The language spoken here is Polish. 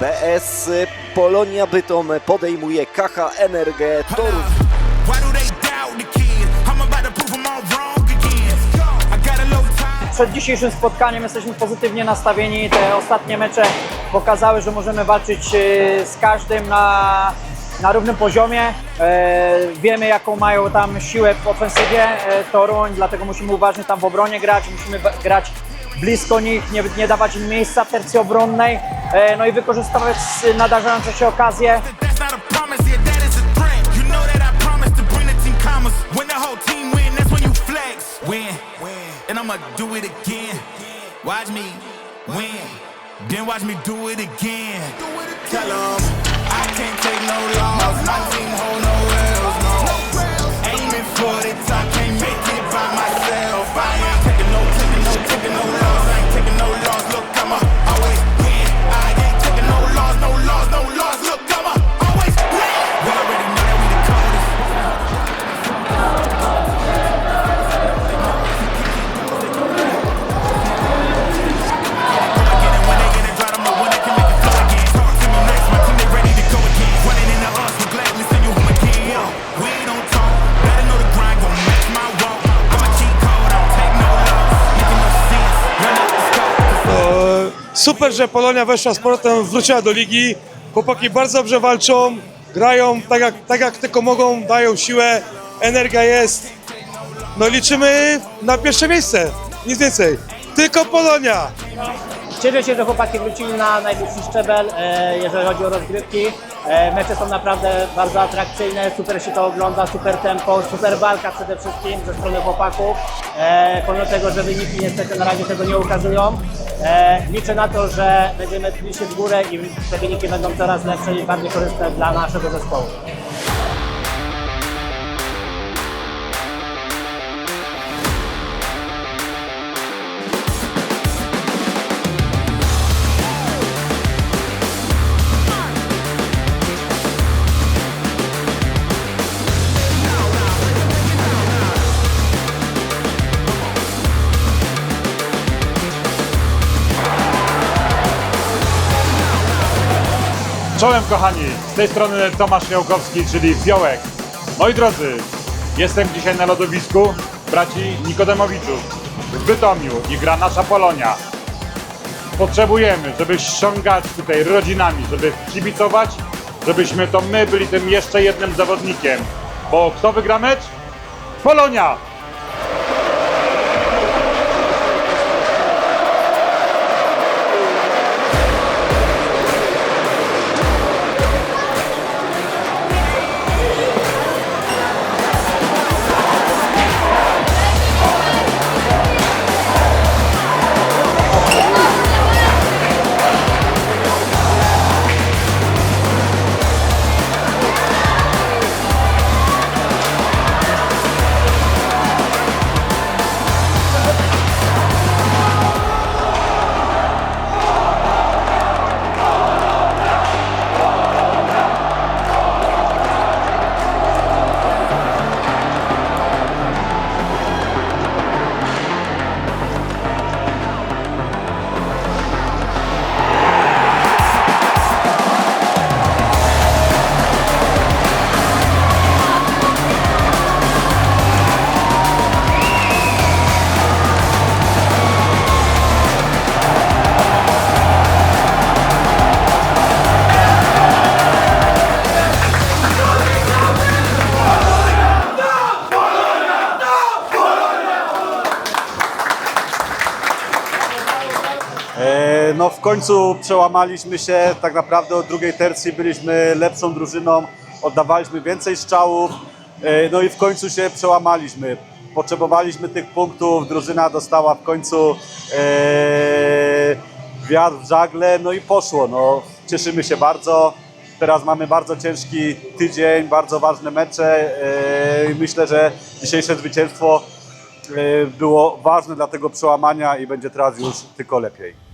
PS Polonia Bytom podejmuje KH Energę Toruń. Why do they doubt the kid? I'm about to prove them all wrong again. I got a low time. Przed dzisiejszym spotkaniem jesteśmy pozytywnie nastawieni. Te ostatnie mecze pokazały, że możemy walczyć e, z każdym na, na równym poziomie. E, wiemy, jaką mają tam siłę w ofensywie e, Toruń, dlatego musimy uważnie tam w obronie grać. Musimy grać blisko nich, nie, nie dawać im miejsca w tercji obronnej, e, no i wykorzystywać nadarzające się okazje. That's not a promise, yeah, that is a threat. You know that I promised to bring the team commas. When the whole team win, that's when you flex. Win, and I'ma do it again. Watch me win, then watch me do it again. Tell 'em I can't take no loss. Super, że Polonia weszła z powrotem, wróciła do ligi. Chłopaki bardzo dobrze walczą, grają tak jak, tak jak tylko mogą, dają siłę, energia jest. No liczymy na pierwsze miejsce, nic więcej. Tylko Polonia. Cieszę się, że chłopaki wrócili na najwyższy szczebel, e, jeżeli chodzi o rozgrywki. E, mecze są naprawdę bardzo atrakcyjne, super się to ogląda, super tempo, super walka przede wszystkim ze strony chłopaków. E, pomimo tego, że wyniki niestety na razie tego nie ukazują. E, liczę na to, że będziemy się w górę i te wyniki będą coraz lepsze i bardziej korzystne dla naszego zespołu. Czołem kochani, z tej strony Tomasz Miałkowski, czyli Fiołek. Moi drodzy, jestem dzisiaj na lodowisku braci Nikodemowiczów w Bytomiu i gra nasza Polonia. Potrzebujemy, żeby ściągać tutaj rodzinami, żeby kibicować, żebyśmy to my byli tym jeszcze jednym zawodnikiem. Bo kto wygra mecz? Polonia! No w końcu przełamaliśmy się, tak naprawdę od drugiej tercji byliśmy lepszą drużyną, oddawaliśmy więcej strzałów, e, no i w końcu się przełamaliśmy. Potrzebowaliśmy tych punktów, drużyna dostała w końcu e, wiatr w żagle, no i poszło. No, cieszymy się bardzo. Teraz mamy bardzo ciężki tydzień, bardzo ważne mecze e, myślę, że dzisiejsze zwycięstwo było ważne dla tego przełamania i będzie teraz już tylko lepiej.